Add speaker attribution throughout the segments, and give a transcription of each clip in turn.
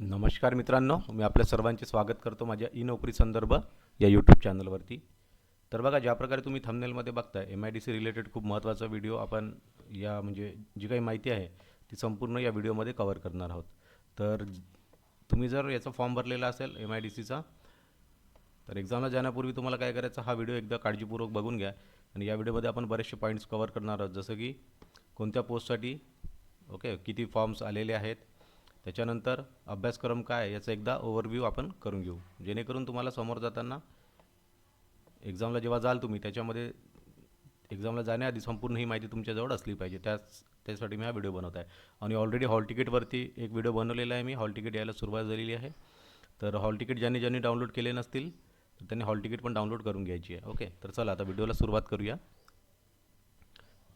Speaker 1: नमस्कार मित्रांनो मी आपल्या सर्वांचे स्वागत करतो माझ्या ई नोकरी संदर्भ या यूट्यूब चॅनलवरती तर बघा ज्या प्रकारे तुम्ही थंबनेलमध्ये बघताय M I D C related खूप महत्त्वाचा व्हिडिओ आपण या म्हणजे जी काही माहिती आहे ती संपूर्ण या व्हिडिओमध्ये कवर करणार आहोत. तर तुम्ही जर याचा फॉर्म भरलेला असेल एम आय डी सीचा तर एक्झामला जाण्यापूर्वी तुम्हाला काय करायचं हा व्हिडिओ एकदा काळजीपूर्वक बघून घ्या. आणि या व्हिडिओमध्ये आपण बरेचसे पॉईंट्स कवर करणार आहोत. जसं की कोणत्या पोस्टसाठी ओके किती फॉर्म्स आलेले आहेत त्याच्यानंतर अभ्यासक्रम काय याचा एकदा ओव्हरव्ह्यू आपण करून घेऊ. जेणेकरून तुम्हाला समोर जाताना एक्झामला जेव्हा जाल तुम्ही त्याच्यामध्ये एक्झामला जाण्याआधी संपूर्ण ही माहिती तुमच्याजवळ असली पाहिजे. त्याच त्यासाठी मी हा व्हिडिओ बनवत आहे. आणि ऑलरेडी हॉल तिकीटवरती एक व्हिडिओ बनवलेला आहे मी. हॉल तिकीट यायला सुरुवात झालेली आहे. तर हॉल तिकीट ज्यांनी ज्यांनी डाउनलोड केले नसतील तर त्यांनी हॉल तिकीट पण डाउनलोड करून घ्यायची आहे. ओके तर चला आता व्हिडिओला सुरुवात करूया.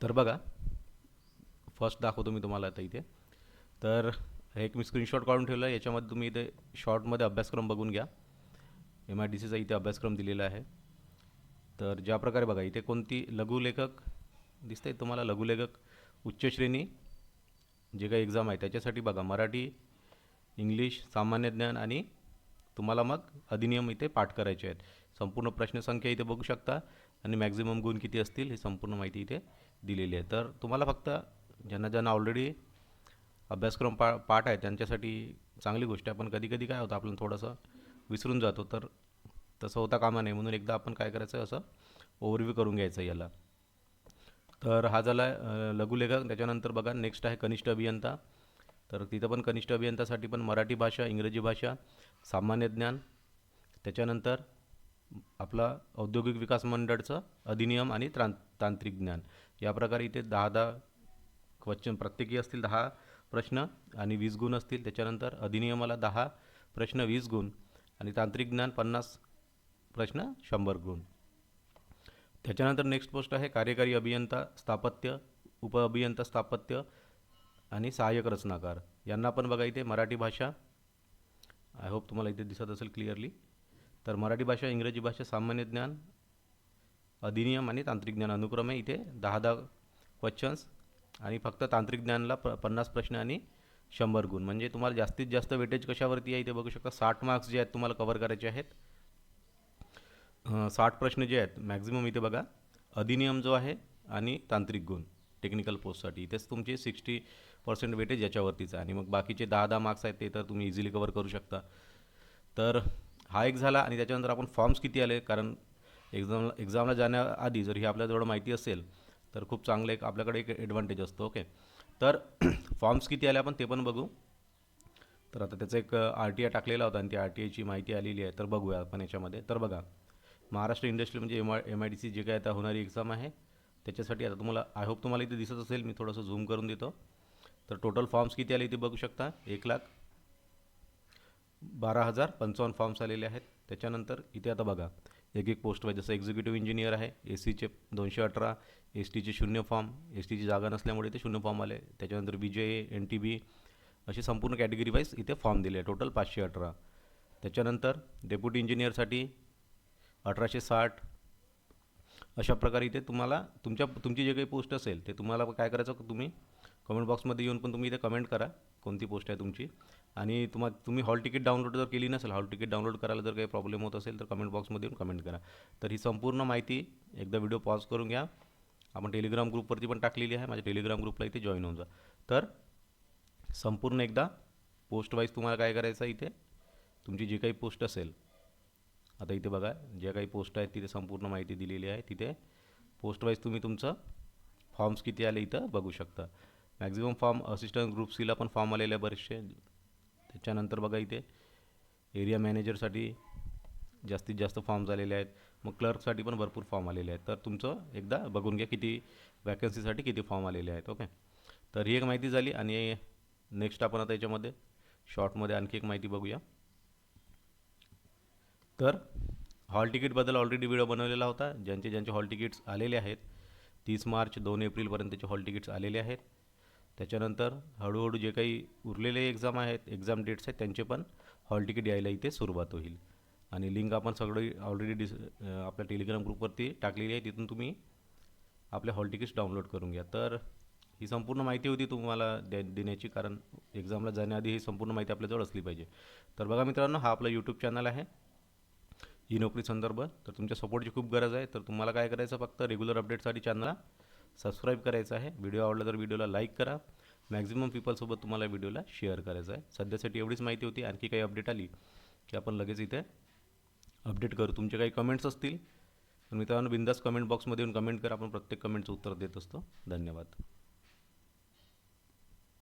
Speaker 1: तर बघा फर्स्ट दाखवतो मी तुम्हाला आता इथे. तर हे एक मी स्क्रीनशॉट काढून ठेवलं आहे याच्यामध्ये तुम्ही इथे शॉर्टमध्ये अभ्यासक्रम बघून घ्या. एम आय डी सीचा इथे अभ्यासक्रम दिलेला आहे. तर ज्या प्रकारे बघा इथे कोणती लघुलेखक दिसते तुम्हाला? लघुलेखक उच्च श्रेणी जे काही एक्झाम आहे त्याच्यासाठी बघा मराठी इंग्लिश सामान्य ज्ञान आणि तुम्हाला मग अधिनियम इथे पाठ करायचे आहेत. संपूर्ण प्रश्नसंख्या इथे बघू शकता आणि मॅक्झिमम गुण किती असतील ही संपूर्ण माहिती इथे दिलेली आहे. तर तुम्हाला फक्त ज्यांना ज्यांना ऑलरेडी अभ्यासक्रम पा पाठ आहे त्यांच्यासाठी चांगली गोष्ट आहे. पण कधी कधी काय होतं आपण थोडंसं विसरून जातो. तर तसं होता कामा नये. म्हणून एकदा आपण काय करायचं असं ओव्हरव्ह्यू करून घ्यायचं याला. तर हा झाला आहे लघुलेखक. त्याच्यानंतर बघा नेक्स्ट आहे कनिष्ठ अभियंता. तर तिथं पण कनिष्ठ अभियंतासाठी पण मराठी भाषा इंग्रजी भाषा सामान्य ज्ञान. त्याच्यानंतर आपला औद्योगिक विकास मंडळचं अधिनियम आणि त्रां तांत्रिक ज्ञान. या प्रकारे इथे दहा दहा क्वेश्चन प्रत्येकी असतील दहा प्रश्न आणि वीस गुण असतील त्याच्यानंतर अधिनियमाला दहा प्रश्न वीस गुण आणि तांत्रिक ज्ञान पन्नास प्रश्न शंभर गुण. त्याच्यानंतर नेक्स्ट पोस्ट आहे कार्यकारी अभियंता स्थापत्य उपअभियंता स्थापत्य आणि सहाय्यक रचनाकार. यांना पण बघा इथे मराठी भाषा. आय होप तुम्हाला इथे दिसत असेल क्लिअरली तर मराठी भाषा इंग्रजी भाषा सामान्य ज्ञान अधिनियम आणि तांत्रिक ज्ञान अनुक्रमे इथे दहा दहा क्वेश्चन्स आणि फक्त तांत्रिक ज्ञानला प पन्नास प्रश्न आणि शंभर गुण. म्हणजे तुम्हाला जास्तीत जास्त वेटेज कशावरती आहे इथे बघू शकता. साठ मार्क्स जे आहेत तुम्हाला कवर करायचे आहेत. साठ प्रश्न जे आहेत मॅक्झिमम इथे बघा. अधिनियम जो आहे आणि तांत्रिक गुण टेक्निकल पोस्टसाठी इथेच तुमचे सिक्स्टी पर्सेंट वेटेज याच्यावरतीच आहे. आणि मग बाकीचे दहा दहा मार्क्स आहेत ते तर तुम्ही इझिली कवर करू शकता. तर हा एक झाला आणि त्याच्यानंतर आपण फॉर्म्स किती आले? कारण एक्झामला एक्झामला जाण्याआधी जर ही आपल्याजवळ माहिती असेल तर खूप चांगलं एक आपल्याकडे एक ॲडव्हान्टेज असतो ओके तर फॉर्म्स किती आले आपण ते पण बघू. तर आता त्याचा एक आर टी आय टाकलेला होता आणि ती आर टी आयची माहिती आलेली आहे तर बघूया आपण याच्यामध्ये. तर बघा महाराष्ट्र इंडस्ट्री म्हणजे M I M I D C जे काय आता होणारी एक्झाम आहे त्याच्यासाठी आता तुम्हाला आय होप तुम्हाला इथे दिसत असेल मी थोडंसं झूम करून देतो. तर टोटल फॉर्म्स किती आले इथे बघू शकता? एक लाख बारा हजार पंचावन्न फॉर्म्स आलेले आहेत. त्याच्यानंतर इथे आता बघा एक एक पोस्ट पाहिजे जसं एक्झिक्युटिव्ह इंजिनियर आहे ए सीचे दोनशे अठरा एस टीचे शून्य फॉर्म एस टीची जागा नसल्यामुळे ते शून्य फॉर्म आले. त्याच्यानंतर B J A N T B असे संपूर्ण कॅटेगरी वाईज इथे फॉर्म दिले. टोटल पाचशे अठरा. त्याच्यानंतर डेप्युटी इंजिनियरसाठी अठराशे साठ. अशा प्रकारे इथे तुम्हाला तुमच्या तुमची जे काही पोस्ट असेल ते तुम्हाला काय करायचं तुम्ही कमेंट बॉक्समध्ये येऊन पण तुम्ही इथे कमेंट करा. कोणती पोस्ट आहे तुमची? आणि तुम्हा तुम्ही हॉल तिकीट डाउनलोड जर केली नसेल हॉल तिकीट डाउनलोड करायला जर काही प्रॉब्लेम होत असेल तर कमेंट बॉक्समध्ये येऊन कमेंट करा. तर ही संपूर्ण माहिती एकदा व्हिडिओ पॉज करून घ्या. आपण टेलिग्राम ग्रुपवरती पण टाकलेली आहे. माझ्या टेलिग्राम ग्रुपला इथे जॉईन होऊन जा. तर संपूर्ण एकदा पोस्ट वाईज तुम्हाला काय करायचं आहे इथे? तुमची जी काही पोस्ट असेल आता इथे बघा ज्या काही पोस्ट आहेत तिथे संपूर्ण माहिती दिलेली आहे. तिथे पोस्ट वाईज तुम्ही तुमचं फॉर्म्स किती आले इथं बघू शकता. मॅक्झिमम फॉर्म असिस्टंट ग्रुप सीला पण फॉर्म आलेले आहे बरेचसे. त्याच्यानंतर बघा इथे एरिया मॅनेजरसाठी जास्तीत जास्त फॉर्म झालेले आहेत. मग क्लर्कसाठी पण भरपूर फॉर्म आलेले आहेत. तर तुमचं एकदा बघून घ्या किती वॅकन्सीसाठी किती फॉर्म आलेले आहेत. ओके तर ही एक माहिती झाली आणि नेक्स्ट आपण आता याच्यामध्ये शॉर्टमध्ये आणखी एक माहिती बघूया. तर हॉल तिकीटबद्दल ऑलरेडी व्हिडिओ बनवलेला होता. ज्यांचे ज्यांचे हॉल तिकीट्स आलेले आहेत तीस मार्च दोन एप्रिलपर्यंतचे हॉल तिकीट्स आलेले आहेत. त्याच्यानंतर हळूहळू जे काही उरलेले एक्झाम आहेत एक्झाम डेट्स आहेत त्यांचे पण हॉल तिकीट यायला इथे सुरुवात होईल. आणि लिंक आपण सगळी ऑलरेडी डिस आपल्या टेलिग्राम ग्रुपवरती टाकलेली आहे. तिथून तुम्ही आपले हॉल तिकीट्स डाउनलोड करून घ्या. तर ही संपूर्ण माहिती होती तुम्हाला दे देण्याची कारण एक्झामला जाण्याआधी ही संपूर्ण माहिती आपल्याजवळ असली पाहिजे. तर बघा मित्रांनो हा आपला यूट्यूब चॅनल आहे. ई नोकरी संदर्भ. तर तुमच्या सपोर्टची खूप गरज आहे. तर तुम्हाला काय करायचं फक्त रेग्युलर अपडेटसाठी चॅनलला सबस्क्राईब करायचं आहे. व्हिडिओ आवडला तर व्हिडिओला लाईक करा. मॅक्झिमम पीपलसोबत तुम्हाला व्हिडिओला शेअर करायचा आहे. सध्यासाठी एवढीच माहिती होती. आणखी काही अपडेट आली की आपण लगेच इथे अपडेट करू. तुमचे काही कमेंट्स असतील तर मित्रांनो बिंदास कमेंट बॉक्समध्ये येऊन कमेंट करा. आपण प्रत्येक कमेंटचं उत्तर देत असतो. धन्यवाद.